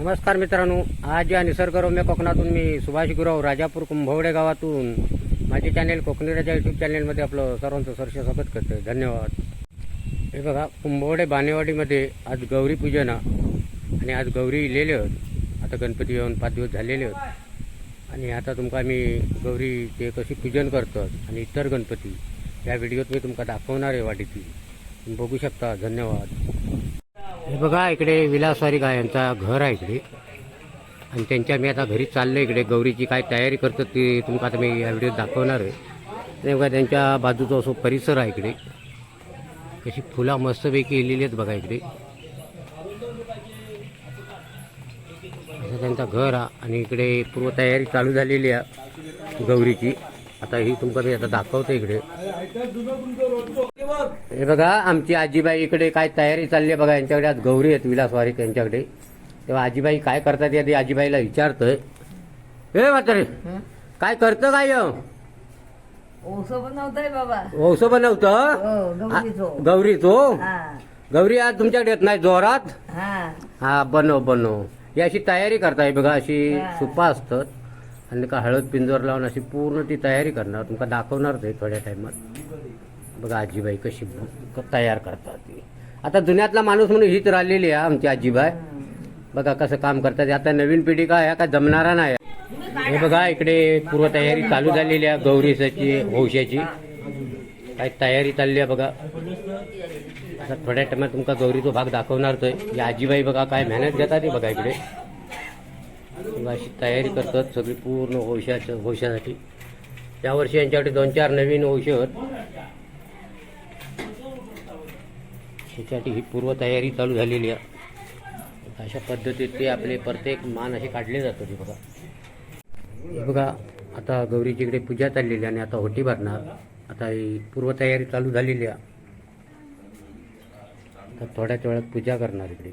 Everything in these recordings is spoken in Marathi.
नमस्कार मित्रांनो आज या निसर्गरम्य कोकणातून मी सुभाष गुरव राजापूर कुंभवडे गावातून. माझे चॅनेल कोकणी राजा यूट्यूब चॅनेलमध्ये आपलं सर्वांचं सरस स्वागत करते धन्यवाद. हे बघा कुंभवडे बानेवाडीमध्ये आज गौरी पूजन आणि आज गौरी इलेले आहेत. आता गणपती येऊन पाच दिवस झालेले आहेत. आणि आता तुमका मी गौरी ते कशी पूजन करतात आणि इतर गणपती या व्हिडिओत मी तुमका दाखवणार आहे वाटीची तुम्ही बघू शकता. धन्यवाद. हे बघा इकडे विलासवारी गाय यांचा घर आहे इकडे. आणि त्यांच्या मी आता घरी चाललो इकडे. गौरीची काय तयारी करतात ती तुमका आता मी या व्हिडिओत दाखवणार आहे. आणि बघा त्यांच्या बाजूचा असो परिसर आहे इकडे. कशी फुलं मस्तपैकी इलेली आहेत बघा इकडे. असं त्यांचा घर आहे आणि इकडे पूर्वतयारी चालू झालेली आहे गौरीची. आता ही तुमका मी आता दाखवतो इकडे. हे बघा आमची आजीबाई इकडे काय तयारी चालली आहे बघा यांच्याकडे आज गौरी आहेत विलासवारी त्यांच्याकडे तेव्हा आजीबाई काय करतात यादी आजीबाईला विचारतोय. हे म्हातारे काय करतं काय? ओसो बनवतोय बाबा. औषध बनवतं? हो गौरी तो हा. गौरी आज तुमच्याकडे येत नाही जोरात? हा. हा बनव बनव. ही अशी तयारी करताय बघा अशी. सुपा असतात. आणि का हळद पिंजोर लावून अशी पूर्ण ती तयारी करणार. तुमका दाखवणार ते थोड्या टायमात बघा आजीबाई कशी तयार करतात ती. आता जुन्यातला माणूस म्हणून हीच राहिलेली आहे आमची आजीबाई. बघा कसं काम करतात. आता नवीन पिढी काय आहे? का जमणारा नाही हे बघा इकडे पूर्वतयारी चालू झालेली आहे गौरीसाची हौशाची काय तयारी चालली आहे बघा. आता थोड्या टायमात तुमका गौरीचा भाग दाखवणार तो या आजीबाई बघा काय मेहनत घेतात बघा इकडे. अशी तयारी करतात सगळी पूर्ण हौशाच्या हौशासाठी यावर्षी यांच्याकडे दोन चार नवीन औषध आहेत त्याच्यासाठी ही पूर्वतयारी चालू झालेली आहे. अशा पद्धतीत ते आपले प्रत्येक मान असे काढले जातो ते बघा. हे बघा आता गौरीची इकडे पूजा चाललेली आहे आणि आता होटी भरणार. आता ही पूर्वतयारी चालू झालेली आहे. आता थोड्याच वेळात पूजा करणार इकडे.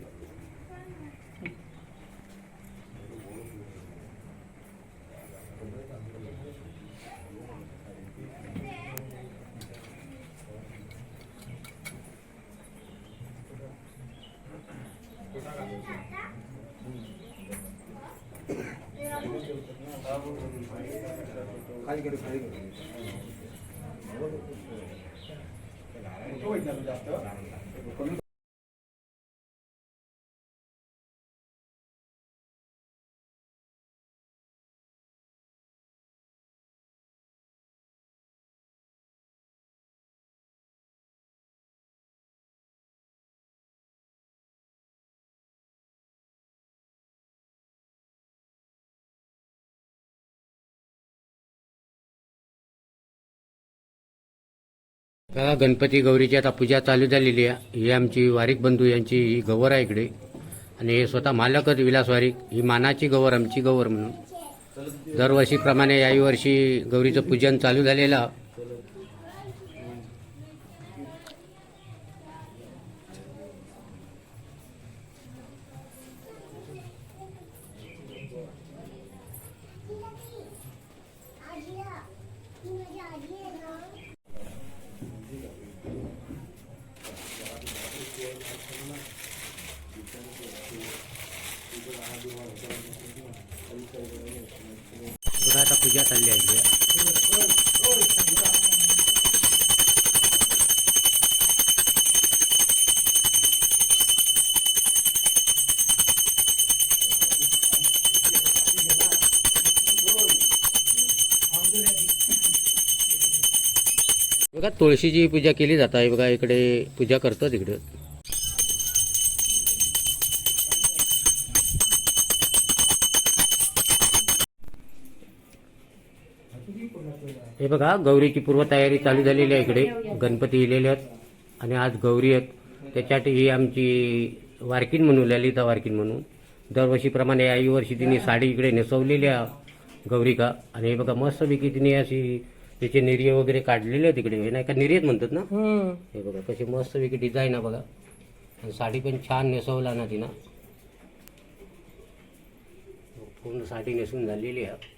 음. 갈기를 갈개. का गणपती गौरीची आता पूजा चालू झालेली आहे. ही आमची वारीक बंधू यांची ही गवर आहे इकडे. आणि हे स्वतः मालकच विलास वारीक. ही मानाची गवर आमची गवर म्हणून. दरवर्षीप्रमाणे याही वर्षी गौरीचं पूजन चालू झालेलं आता पूजा चालली आहे बघा तुळशीची पूजा केली जात आहे. बघा इकडे पूजा करतो तिकडं हे बघा गौरीची पूर्वतयारी चालू झालेली आहे इकडे. गणपती इलेले आहेत आणि आज गौरी आहेत. त्याच्यासाठी ही आमची वारकीन म्हणून ललिता वारकीन म्हणून. दरवर्षीप्रमाणे याही वर्षी तिने साडी इकडे नेसवलेली आहे गौरिका. आणि हे बघा मस्तपैकी तिने अशी त्याचे निर्य वगैरे काढलेले आहेत तिकडे हे नाही का निर्यत म्हणतात ना? हे बघा कशी मस्तपैकी डिझाईन आहे बघा. आणि साडी पण छान नेसवला ना तिनं. पूर्ण साडी नेसून झालेली आहे.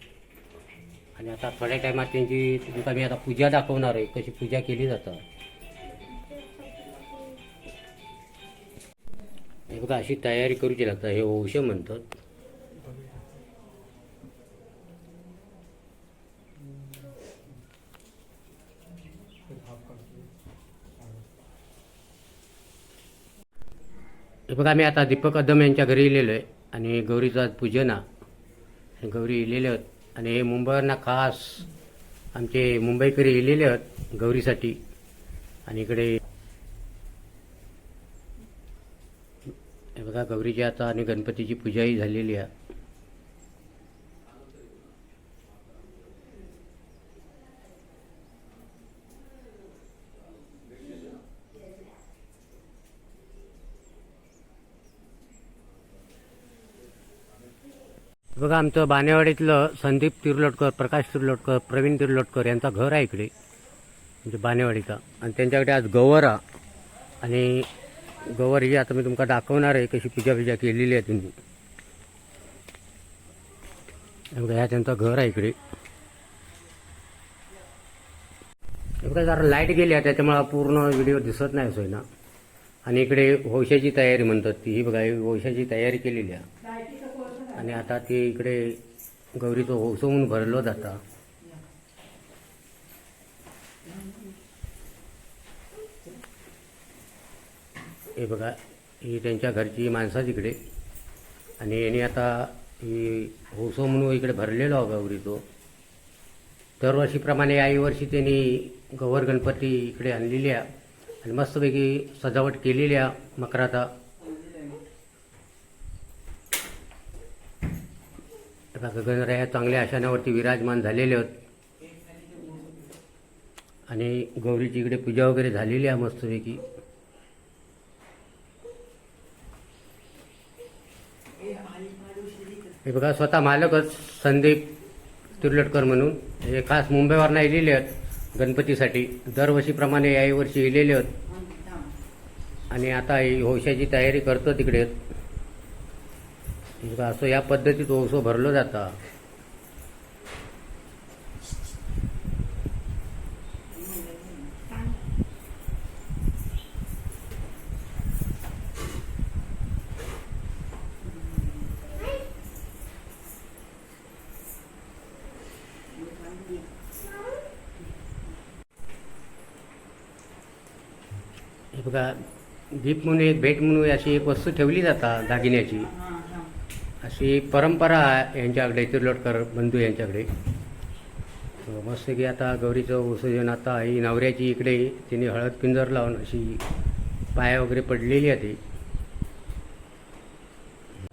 आणि आता थोड्या टायमात त्यांची तुमका मी आता पूजा दाखवणार आहे कशी पूजा केली जातं. हे बघा अशी तयारी करूची लागतं हे वंश म्हणतात. हे बघा आम्ही आता दीपक कदम यांच्या घरी इलेलो आहे आणि गौरीचं आज पूजन आहे. गौरी इलेले आहेत आणि हे मुंबईवरनं खास आमचे मुंबईकरी येलेले आहेत गौरीसाठी. आणि इकडे बघा गौरीची आता आणि गणपतीची पूजाही झालेली आहे. बघा आमचं बानेवाडीतलं संदीप तिरलोटकर प्रकाश तिरलोटकर प्रवीण तिर्लोटकर यांचा घर आहे इकडे म्हणजे बानेवाडीचा आणि त्यांच्याकडे आज गौवरा आणि गवर ही आता मी तुमका दाखवणार आहे कशी पूजा बिजा केलेली आहे त्यांनी. बघा ह्या त्यांचं घर आहे इकडे. बघा जरा लाइट गेली आहे त्याच्यामुळे पूर्ण व्हिडिओ दिसत नाही सोयना आणि इकडे वंशाची तयारी म्हणतात ती ही बघा ही वंशाची तयारी केलेली आहे. आणि आता ते इकडे गौरीचं होसो म्हणून भरलं जातं. हे बघा ही त्यांच्या घरची माणसं तिकडे. आणि यांनी आता ही होसो म्हणून इकडे भरलेलो आहे गौरी तो दरवर्षीप्रमाणे याही वर्षी त्यांनी गौर गणपती इकडे आणलेली आहे आणि मस्तपैकी सजावट केलेली आहे आता गगनराया चांगल्या आशानावरती विराजमान झालेले आहेत आणि गौरीची इकडे पूजा वगैरे झालेली आहे मस्तपैकी. हे बघा स्वतः मालकच संदीप तिरलटकर म्हणून. हे खास मुंबईवरनं इलेले आहेत गणपतीसाठी. दरवर्षीप्रमाणे याही वर्षी इलेले आहेत. आणि आता ही होशाची तयारी करतो तिकडे. असं या पद्धतीत ओसो भरलो जाता? हे बघा दीप म्हणून एक भेट म्हणून अशी एक वस्तू ठेवली जाता दागिन्याची. ही परंपरा आहे यांच्याकडे तिरलोटकर बंधू यांच्याकडे. मस्त की आता गौरीचं विसर्जन आता ही नवऱ्याची इकडे तिने हळद पिंजर लावून अशी पाया वगैरे पडलेली आहे ती.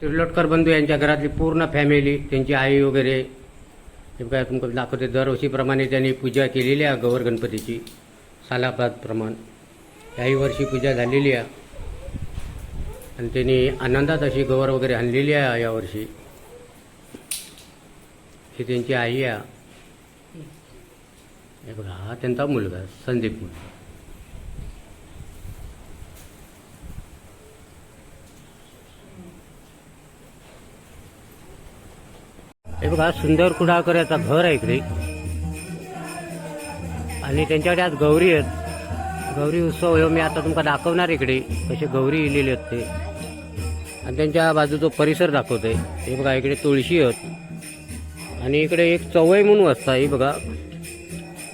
तिरलोटकर बंधू यांच्या घरातली पूर्ण फॅमिली त्यांची आई वगैरे हे काय तुमका दाखवते दरवर्षीप्रमाणे त्यांनी पूजा केलेली आहे गौर गणपतीची सालाबादप्रमाणे. याही वर्षी पूजा झालेली आहे. आणि त्यांनी आनंदात अशी गवर वगैरे आणलेली आहे यावर्षी ही त्यांची आई आहे. हे बघा हा त्यांचा मुलगा संदीप मुलगा. हे बघा सुंदर कुडाळकर याचा घर आहे इकडे. आणि त्यांच्याकडे आज गौरी आहेत. गौरी उत्सव हो मी आता तुमका दाखवणार इकडे कसे गौरी इलेले आहेत ते. आणि त्यांच्या बाजूचा परिसर दाखवतोय. हे बघा इकडे तुळशी आहेत. आणि इकडे एक चवई म्हणून वाचता ही बघा.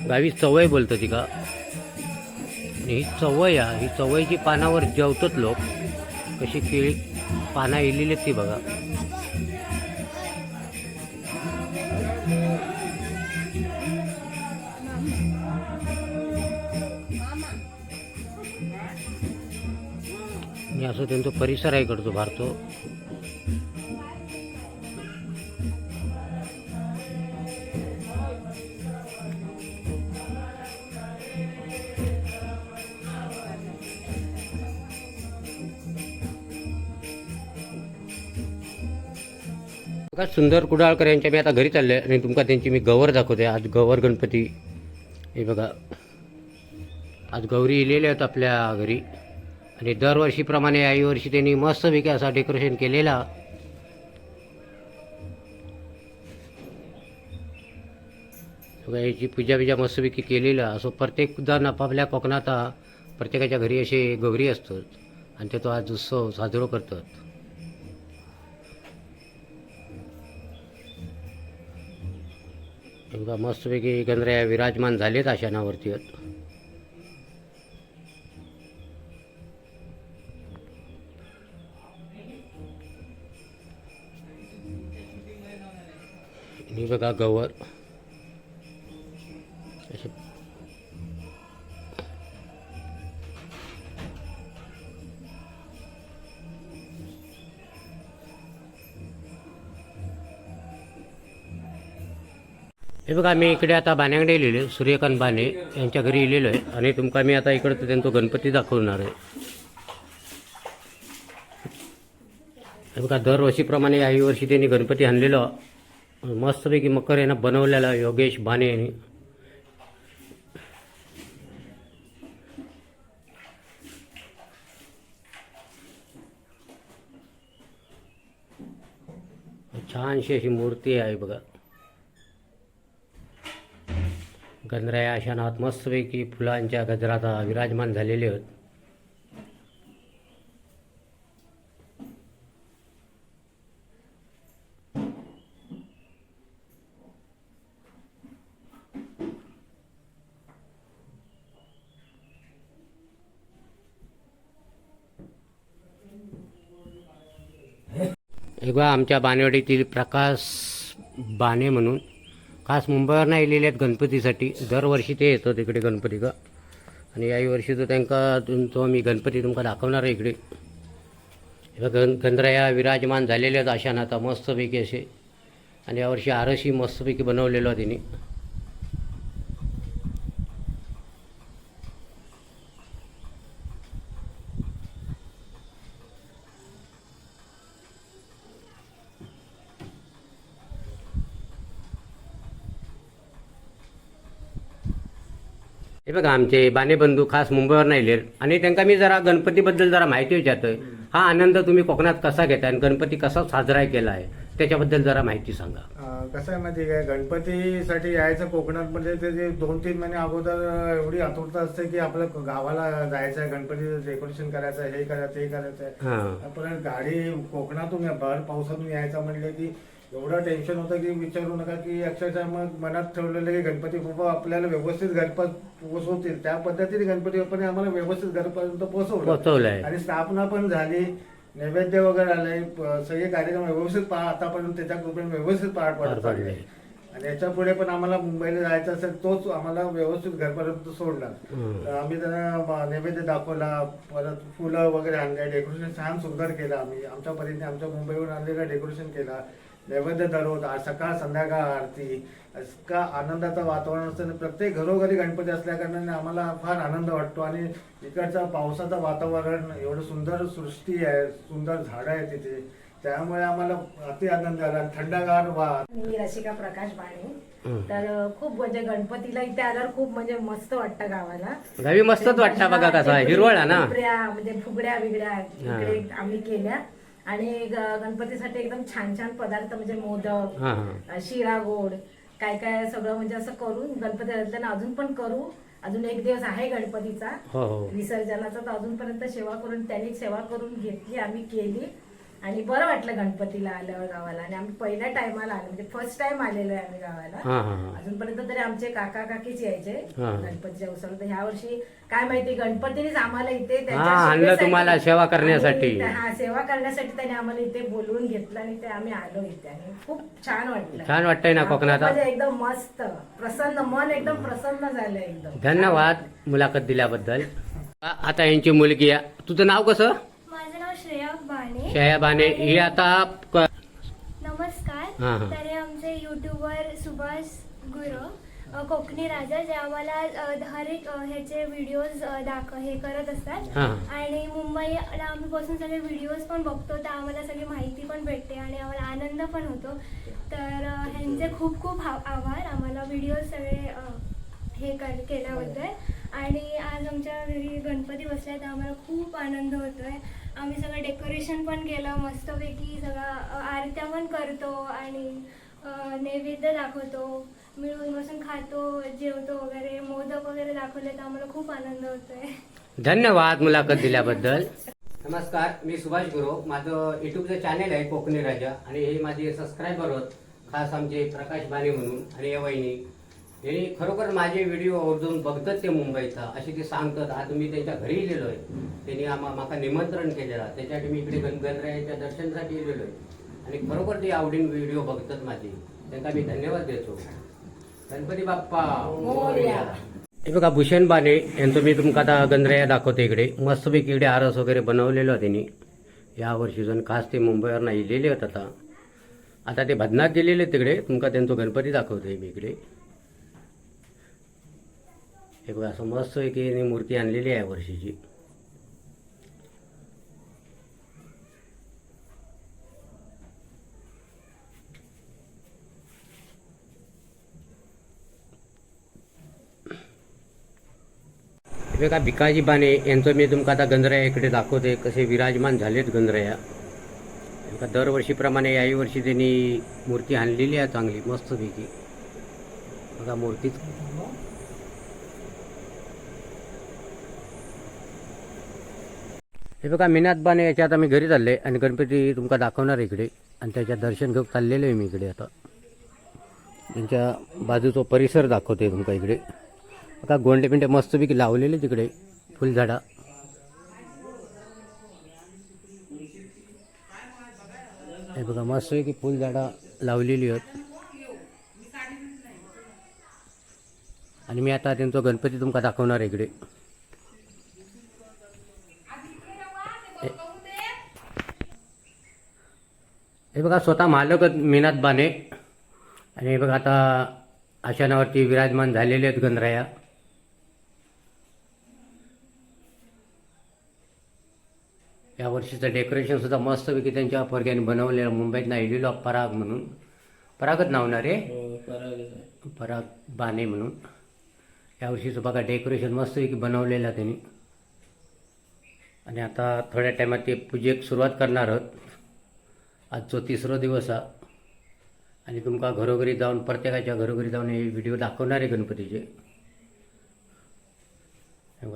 गावी चवई बोलतं तिका. आणि ही चवई आहे ही चवईची पानावर जेवतात लोक. कशी केळी पानं इलेली आहेत ती बघा. आणि असं त्यांचा परिसर आहे इकडचं भारतो. बघा सुंदर कुडाळकर यांच्या मी आता घरी चालले आणि तुमका त्यांची मी गवर दाखवते आज गवर गणपती. हे बघा. आज गौरी इलेले आहेत आपल्या घरी. आणि दरवर्षीप्रमाणे याही वर्षी त्यांनी मस्तपैकी असा डेकोरेशन केलेला. याची पूजा बिजा मस्तपैकी केलेला. असं प्रत्येक जण आपापल्या कोकणात प्रत्येकाच्या घरी असे गौरी असतात. आणि ते तो आज उत्सव साजरो करतात. मस्तपैकी गंधऱ्या विराजमान झालेत आशानावरती मी बघा गवर. असे हे बघा मी इकडे आता बाण्याकडे लिहिले सूर्यकांत बाणे यांच्या घरी लिहिलेलो आहे. आणि तुमका मी आता इकडं त्यांचा गणपती दाखवणार आहे. हे बघा दरवर्षीप्रमाणे याही वर्षी त्यांनी गणपती आणलेलो. मस्तपैकी मकर यानं बनवलेला योगेश बाने यांनी. छानशी अशी मूर्ती आहे बघा. गंधराया अशा नात मस्तपैकी फुलांच्या गजराचा विराजमान झालेले आहेत. एक आमच्या बानेवाडीतील प्रकाश बाणे म्हणून. खास मुंबईवर नाही लिहिले आहेत गणपतीसाठी. दरवर्षी ते येतं तिकडे गणपती का आणि याही वर्षी तो त्यांका तुमचं मी गणपती तुमका दाखवणार आहे इकडे. हे बघा, गण गंधराया विराजमान झालेले आहेत अशा आता मस्तपैकी असे. आणि यावर्षी आरशी मस्तपैकी बनवलेलो तिने. हे बघा आमचे बाणे बंधू खास मुंबईवर नाही आणि त्यांना मी जरा गणपतीबद्दल जरा माहिती विचारतोय. हा आनंद तुम्ही कोकणात कसा घेताय आणि गणपती कसा साजरा केला आहे त्याच्याबद्दल जरा माहिती सांगा. कसं आहे माहिती काय गणपतीसाठी यायचं कोकणात म्हणजे ते दोन तीन महिने अगोदर एवढी आतुरता असते की आपलं गावाला जायचं आहे गणपतीचं डेकोरेशन करायचं हे करायचं ते करायचं आहे. हां. परत गाडी कोकणातून या- भर पावसातून यायचं म्हणले की एवढं टेन्शन होतं की विचारू नका की अक्षरशः मग मनात ठेवलेलं की गणपती बाप्पा आपल्याला व्यवस्थित घरपर्यंत पोहोचवतील. त्या पद्धतीने गणपती बाप्पाने आम्हाला व्यवस्थित घरपर्यंत पोहोचवलं. आणि स्थापना पण झाली. नैवेद्य वगैरे आले सगळे कार्यक्रम व्यवस्थित पार आतापर्यंत त्याच्या कृपेने व्यवस्थित पार पडत. चालले. आणि याच्यापुढे पण आम्हाला मुंबईला जायचं असेल तोच आम्हाला व्यवस्थित घरपर्यंत सोडला. तर आम्ही त्यांना नैवेद्य दाखवला परत फुलं वगैरे आणले डेकोरेशन छान सुंदर केलं आम्ही आमच्या परीने आमच्या मुंबईहून आणलेलं डेकोरेशन केला नैवेद्य दररोज आज सकाळ संध्याकाळ आरती इतका आनंदाचं वातावरण असतं आणि प्रत्येक घरोघरी गणपती असल्या कारणाने आम्हाला फार आनंद वाटतो आणि इकडचं पावसाचं वातावरण एवढं सुंदर सृष्टी आहे सुंदर झाडं आहे तिथे. त्यामुळे आम्हाला अति आनंद झाला थंडगार वा मी रसिका प्रकाश बाणे. तर खूप म्हणजे गणपतीला इथे आल्यावर खूप म्हणजे मस्त वाटतं गावाला. गावी मस्तच वाटतं बघा कसा हिरवळ आहे ना? फुगड्या म्हणजे फुगड्या बिगड्या आम्ही केल्या. आणि गणपतीसाठी एकदम छान छान पदार्थ म्हणजे मोदक शिरा गोड काय काय सगळं म्हणजे असं करून गणपती अजून पण करू. अजून एक दिवस आहे गणपतीचा. हो हो. विसर्जनाचा तर अजूनपर्यंत सेवा करून त्यांनी सेवा करून घेतली आम्ही केली. आणि बरं वाटलं गणपतीला आल्यावर गावाला. आणि आम्ही पहिल्या टायमाला आलो म्हणजे फर्स्ट टाइम आलेलो आहे आम्ही गावाला. अजूनपर्यंत तरी आमचे काका काकीच यायचे. गणपतीच्या उत्सवाला. तर ह्या वर्षी काय माहिती गणपतीनेच आम्हाला इथे त्यांच्या हा, तुम्हाला सेवा करण्यासाठी. हा सेवा करण्यासाठी त्यांनी आम्हाला इथे बोलवून घेतलं आणि ते आम्ही आलो इथे. आणि खूप छान वाटलं. छान वाटतंय ना कोकणात. म्हणजे एकदम मस्त प्रसन्न मन एकदम प्रसन्न झालं एकदम. धन्यवाद मुलाखत दिल्याबद्दल. आता यांची मुलगी तुझं नाव कसं? बाणे शया बाने ही आता नमस्कार. हां, हां. तर हे आमचे युट्यूबर सुभाष गुरव अ, कोकणी राजा जे आम्हाला अ, हर एक अ, ह्याचे व्हिडिओज दाख हे करत असतात. हां. आणि मुंबईला आम्ही बसून सगळे व्हिडिओज पण बघतो तर आम्हाला सगळी माहिती पण भेटते आणि आम्हाला आनंद पण होतो. तर अ, ह्यांचे खूप खूप आभार. आम्हाला व्हिडिओज सगळे अ, हे कर केल्याबद्दल. आणि आज आमच्या घरी गणपती बसलाय तर आम्हाला खूप आनंद होतोय. आम्ही सगळं डेकोरेशन पण केलं मस्तपैकी सगळं आरत्या पण करतो आणि नैवेद्य दाखवतो. मिळून बसून खातो जेवतो वगैरे मोदक वगैरे दाखवले तर आम्हाला खूप आनंद होतोय. धन्यवाद मुलाखत दिल्याबद्दल. नमस्कार मी सुभाष गुरु. माझं युट्यूबचं चॅनेल आहे कोकणी राजा. आणि हे माझे सबस्क्रायबर होत खास आमचे प्रकाश बाने म्हणून आणि या वहिनी. यांनी खरोखर माझे व्हिडिओ आवर्जून बघतात ते मुंबईचा असे ते सांगतात आज मी त्यांच्या घरी गेलेलो आहे त्यांनी माका निमंत्रण केलेलं. त्याच्यासाठी मी इकडे गण गणरायाच्या दर्शनासाठी गेलेलो आहे आणि खरोखर ते आवडीन व्हिडिओ बघतात माझे. त्यांना मी धन्यवाद देतो. गणपती बाप्पा. हे बघा भूषण बाने यांचं मी तुमका आता गंधराया दाखवतो इकडे. मस्तपैकी इकडे आरस वगैरे बनवलेलं त्यांनी. या वर्षीजून खास ते मुंबईवर नाही लिहिले होत आता. आता ते भदनात गेलेले तिकडे. तुमका त्यांचं गणपती दाखवतोय मी इकडे. हे बघा असं मस्त की मूर्ती आणलेली आहे या वर्षीची. का भिकाजी बाने यांचं मी तुमका आता गंजराया इकडे दाखवते कसे विराजमान झालेत गंधराया दरवर्षीप्रमाणे याही वर्षी त्यांनी मूर्ती आणलेली आहे चांगली मस्तपैकी. बघा मूर्तीच हे बघा मीनाथ बाने याच्या आता मी घरी चालले आणि गणपती तुमका दाखवणार इकडे. आणि त्याच्या दर्शन घेऊन चाललेलो आहे मी इकडे आता. त्यांच्या बाजूचा परिसर दाखवते तुमका इकडे. आता गोंडे पिंडे मस्तपैकी लावलेले तिकडे फुलझाडा. हे बघा मस्तपैकी फुलझाडा लावलेली आहेत. आणि मी आता त्यांचा गणपती तुमका दाखवणार इकडे. हे बघा स्वतः मालक आहेत मीनाथ बाने. आणि हे बघा आता आशानावरती विराजमान झालेले आहेत गणराया. या वर्षीचं डेकोरेशन सुद्धा मस्तपैकी त्यांच्या पोरग्याने बनवलेलं मुंबईत नाही लिहिलो पराग म्हणून. परागच नाव ना रे? पराग बाने म्हणून. या वर्षीचं बघा डेकोरेशन मस्तपैकी बनवलेलं आहे त्यांनी. आणि आता थोड्या टायमात ते पूजेक सुरुवात करणार आहोत. आजचो तिसरो दिवस हा आणि तुमका घरोघरी जाऊन प्रत्येकाच्या घरोघरी जाऊन हे व्हिडिओ दाखवणार आहे गणपतीचे.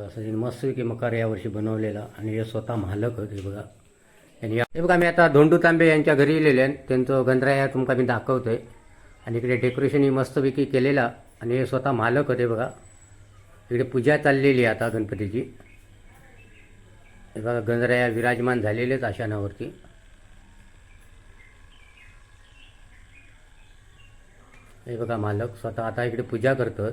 असं मस्तपैकी मकार यावर्षी बनवलेला आणि हे स्वतः मालक होते बघा. आणि हे बघा मी आता धोंडू तांबे यांच्या घरी गेलेले आहे त्यांचं गणराया तुमका मी दाखवतो आहे आणि इकडे डेकोरेशनही मस्तपैकी केलेला आणि हे स्वतः मालक होते बघा. इकडे पूजा चाललेली आहे आता गणपतीची. हे बघा गणराया विराजमान झालेलेच आशानावरती. हे बघा मालक स्वतः आता इकडे पूजा करतात.